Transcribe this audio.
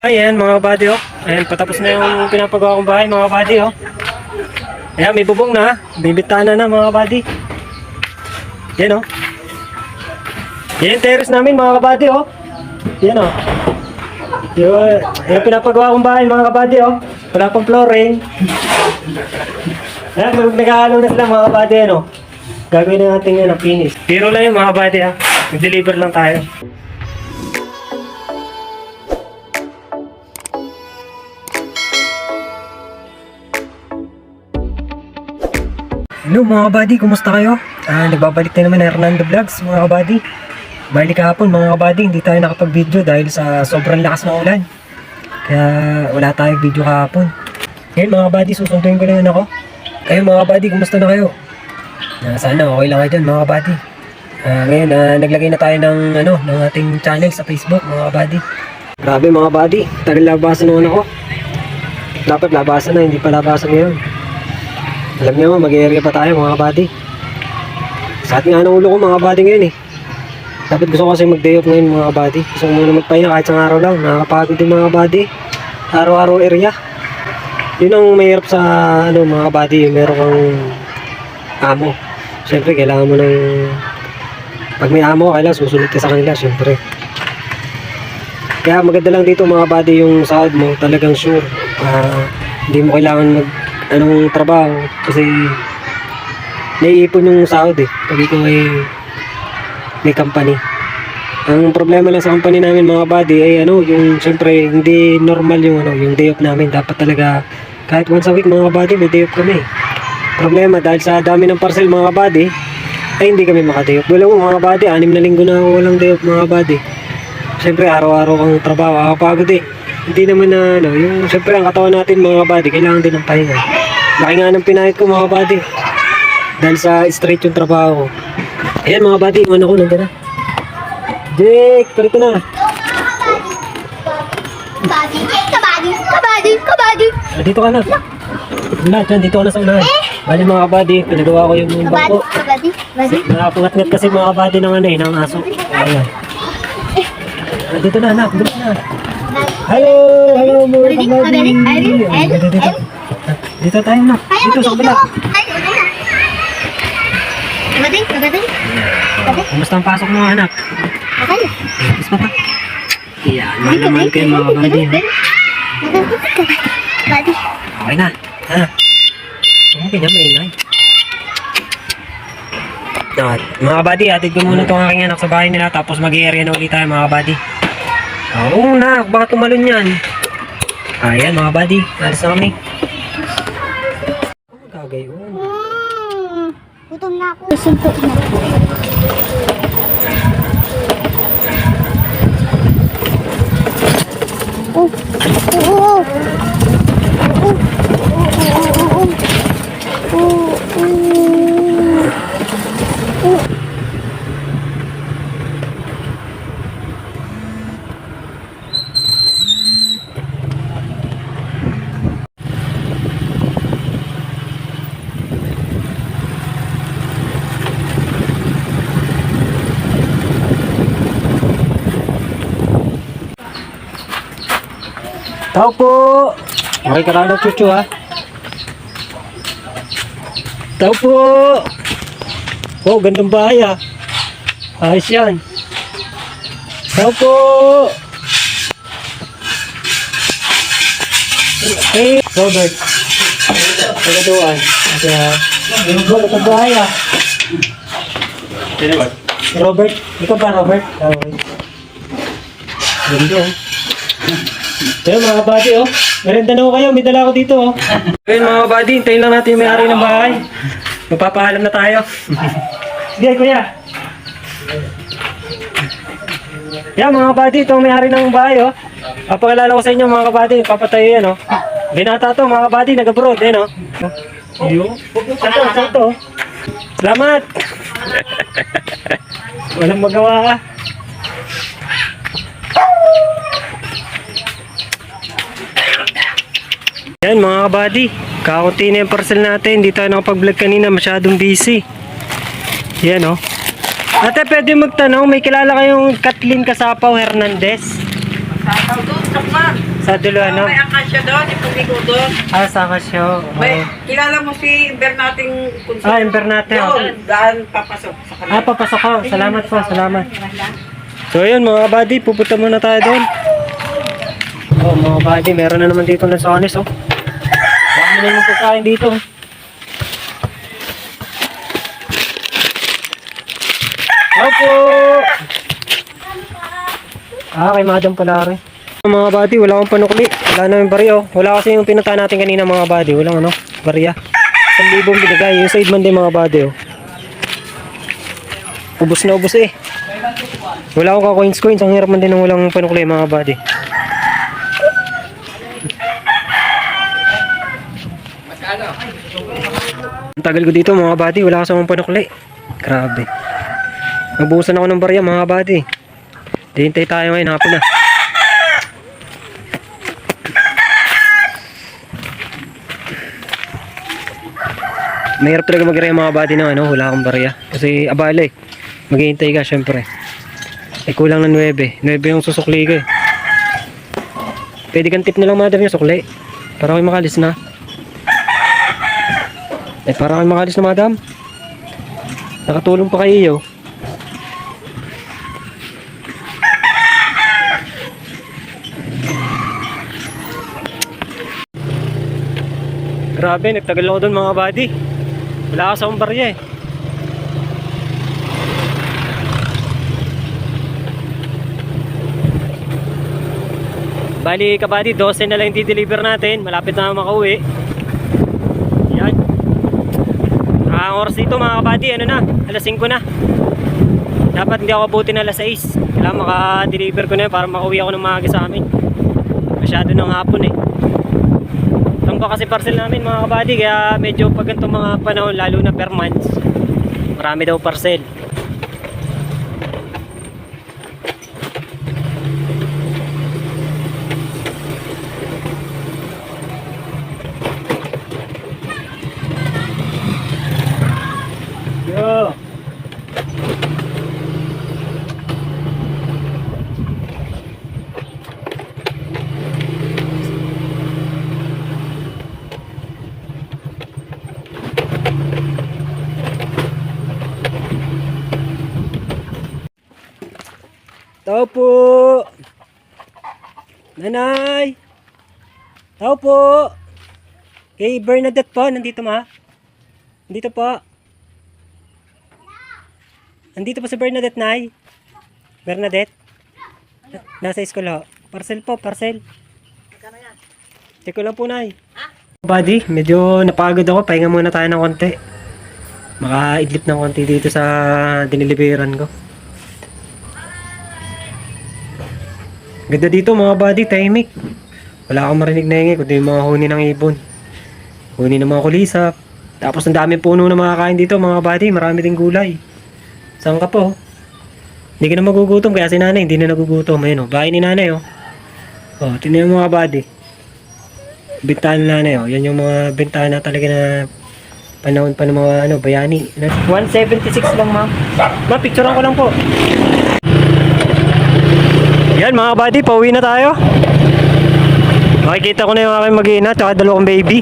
Ayan mga kabady oh. Ayan, patapos na yung pinapagawa kong bahay mga kabady oh. Ayan, may bubong na. May bintana na mga kabady. Yan oh. Yan yung terrace namin mga kabady oh. Yan oh. Yung, yung pinapagawa kong bahay mga kabady oh. Wala pang flooring. Ayan, naghahalo na sila mga kabady ano. Gagawin na natin yan ang finish. Pero lang yung mga kabady ah. Mag-deliver lang tayo. Hello mga kabady, kumusta kayo? Ah, nagbabalik na naman ang Hernando Vlogs mga kabady. Balik kahapon mga kabady, hindi tayo nakapag-video dahil sa sobrang lakas ng ulan. Kaya wala tayong video kahapon. Ngayon mga kabady, susunduin ko na yun ako. Kayo mga kabady, kumusta na kayo? Ah, sana okay lang kayo dyan mga kabady. Ah, ngayon, ah, naglagay na tayo ng, ano, ng ating channel sa Facebook mga kabady. Grabe mga kabady, tagal labasan naman ako. Dapat labasan na, hindi pa labasan ngayon. Alam niyo mag-area pa tayo mga buddy. Sa ating nga ng ulo ko mga buddy ngayon eh. Dapat gusto ko kasi mag-day off ngayon mga buddy. Gusto ko muna magpahinga kahit sa araw lang. Nakakapagod din mga buddy. Araw-araw area. Yun ang mahirap sa ano mga. Yung meron kang amo. Siyempre kailangan mo ng... Pag may amo ka, kailangan susunod ka sa kanila siyempre. Kaya maganda lang dito mga buddy yung sahod mo. Talagang sure. Ah, hindi mo kailangan mag anong trabaho? Kasi naiipon yung sahod eh. Pag ikaw ay may company. Ang problema lang sa company namin mga buddy ay ano yung syempre hindi normal yung ano yung day off namin. Dapat talaga kahit once a week mga buddy may day off kami. Problema dahil sa dami ng parcel mga buddy ay hindi kami maka-day off. Wala mo mga buddy anim na linggo na walang day off mga buddy. Siyempre, araw-araw kang trabaho, nakakapagod eh. Hindi naman na, ano, yung, siyempre, ang katawan natin, mga body, kailangan din ng pahinga. Laki nga ng pinahit ko, mga body. Dahil sa straight yung trabaho ko. Ayan, mga body, yung ano ko, nandiyan na. Jake, parito na. Kabady, kabady, kabady, kabady, Ah, dito ka na. Lahat yan, dito ka na sa unahan. Bali, mga body, pinagawa ko yung kabady, bangko. kabady, kabady. Nakapangat-ngat kasi mga body ng ano eh, ng aso. Ayan. Ah, dito na, anak, dito na. Hello, hello, mga kabady. Ready? Ready? Dito, dito. Tayo na. Kaya Dito sa kabila. Ay, ano na? Kabady, kabady. Kabady, Kumusta ang pasok mo anak? okay. Tapos pa pa. Yan, mahal na mahal kayo mga kabady. ha? Kabady. Okay na. Ha? Mo ganyan maingay. At, mga kabady, atid ko muna itong aking anak sa bahay nila tapos mag-area na ulit tayo mga kabady. Oo na, baka tumalon yan. Ayan mga kabady, alis na kami. Gagayon? Hmm, gutom na ako. Suntok na. Oh, oh, oh. Oh, oh, oh, oh, oh. Tao po! Okay ka na chuchu ha? Tao po! Oh, gandang bahay ah. Ayos yan. Tao po! Hey, Robert. Pagkatuan. Oh, gandang bahay ah. Robert, ikaw ba Robert? Okay. Ganda oh. Pero mga buddy, oh. Merenda na ho kayo. May dala ko dito, oh. Ayun mga buddy, hintayin lang natin yung may-ari ng bahay. Magpapaalam na tayo. Sige, kuya. Yan mga buddy, ito ang may-ari ng bahay, oh. Papakilala ko sa inyo mga kabady, papatayo yan, oh. Binata to mga kabady, nag-abroad, eh, no? Yo. Santo, santo. Salamat. Walang magawa, ah. Yan mga kabady, kakunti na yung parcel natin. Hindi tayo nakapag-vlog kanina, masyadong busy. Yan oh. Ate, pwede magtanong, may kilala kayong Kathleen Kasapaw Hernandez? Sasaw doon sa ma'am. Sa dulo, ano? May akasya doon, ipumigo doon. Ah, sa Kasyo. May, kilala mo si Bernating Consuelo? Ah, Bernate, oh. Doon, daan papasok sa kanila. Ah, papasok ko. Salamat po, salamat. So yun mga buddy, pupunta muna tayo doon. Oh mga buddy, meron na naman dito na sonis oh. Yung pagkain dito. Hello po! Ah, kay Madam pala rin. Mga buddy, wala akong panukli. Wala na yung barya oh. Wala kasi yung pinunta natin kanina mga buddy. Walang ano, barya. 1,000 binigay. Yung side man din mga buddy oh. Ubus na ubus eh. Wala akong ka-coins coins. Ang hirap man din ng walang panukli mga buddy. Ang tagal ko dito mga buddy. Wala kasama panukli. Grabe. Nabuhusan ako ng barya mga buddy. Hintay tayo ngayon. Hapon na. Mahirap talaga mag mga body ng ano, wala akong barya. Kasi abala eh. Maghihintay ka syempre. Eh kulang ng 9. 9 yung susukli ko eh. Pwede kang tip na lang madam yung sukli. Para kayo makalis na. Eh para kayo makalis na madam. Nakatulong pa kayo. Grabe, nagtagal ako doon mga buddy. Wala ka sa akong barya eh. Bali, kabady, 12 na lang yung deliver natin. Malapit na makauwi. Yan. Ah, ang oras dito mga kabady, ano na? Alas 5 na. Dapat hindi ako abutin alas 6. Kailangan maka-deliver ko na yun para makauwi ako ng maaga sa amin. Masyado ng hapon eh. Ito kasi parcel namin mga kabady kaya medyo pag mga panahon lalo na per month marami daw parcel. Tao po. Nanay. Tao po. Kay Bernadette po, nandito ma. Nandito po. Nandito po si Bernadette, Nay. Bernadette. Na- Nasa school ho. Parcel po, parcel. Check ko lang po, Nay. Buddy, medyo napagod ako. Pahinga muna tayo ng konti. Makaidlip ng konti dito sa diniliberan ko. Ganda dito mga buddy, tahimik. Wala akong marinig na hingi, kundi yung mga huni ng ibon. Huni ng mga kulisap. Tapos ang dami puno na makakain dito mga buddy, marami ding gulay. Saan ka po? Hindi ka na magugutom kaya si nanay hindi na nagugutom. Ayun o, bahay ni nanay o. Oh, tinan mo mga buddy. Bintana ni nanay o. Yan yung mga bintana talaga na panahon pa ng mga ano, bayani. 176 lang ma'am. Ma, picturean ko lang po. Yan mga buddy, pauwi na tayo. Makikita ko na yung aking mag-iina, tsaka dalawang baby.